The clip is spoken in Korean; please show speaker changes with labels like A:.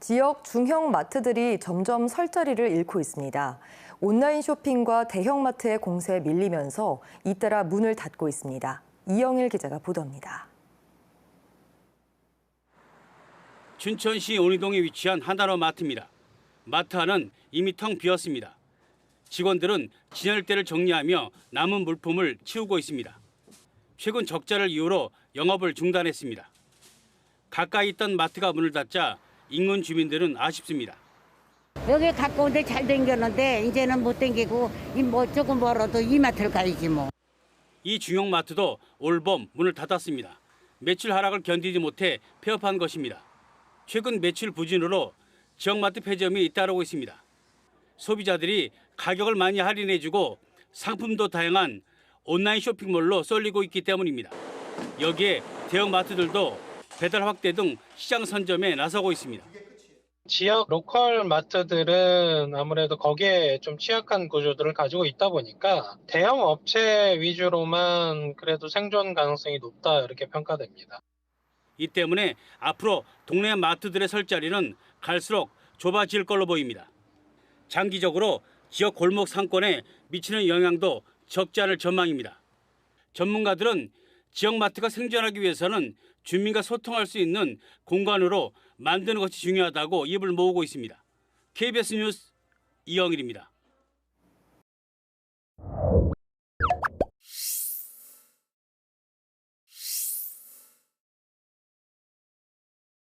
A: 지역 중형 마트들이 점점 설 자리를 잃고 있습니다. 온라인 쇼핑과 대형 마트의 공세에 밀리면서 잇따라 문을 닫고 있습니다. 이영일 기자가 보도합니다.
B: 춘천시 온이동에 위치한 하나로 마트입니다. 마트 안은 이미 텅 비었습니다. 직원들은 진열대를 정리하며 남은 물품을 치우고 있습니다. 최근 적자를 이유로 영업을 중단했습니다. 가까이 있던 마트가 문을 닫자 인근 주민들은 아쉽습니다.
C: 여기 가까운데 잘 댕겼는데 이제는 못 댕기고 이뭐 조금 멀어도 이마트를 가야지 뭐.
B: 이 중형 마트도 올봄 문을 닫았습니다. 매출 하락을 견디지 못해 폐업한 것입니다. 최근 매출 부진으로 지역마트 폐점이 잇따르고 있습니다. 소비자들이 가격을 많이 할인해주고 상품도 다양한 온라인 쇼핑몰로 쏠리고 있기 때문입니다. 여기에 대형 마트들도 배달 확대 등 시장 선점에 나서고 있습니다.
D: 지역 로컬 마트들은 아무래도 거기에 좀 취약한 구조들을 가지고 있다 보니까 대형 업체 위주로만 그래도 생존 가능성이 높다 이렇게 평가됩니다.
B: 이 때문에 앞으로 동네 마트들의 설 자리는 갈수록 좁아질 걸로 보입니다. 장기적으로 지역 골목 상권에 미치는 영향도 적지 않을 전망입니다. 전문가들은 지역 마트가 생존하기 위해서는 주민과 소통할 수 있는 공간으로 만드는 것이 중요하다고 입을 모으고 있습니다. KBS 뉴스 이영일입니다.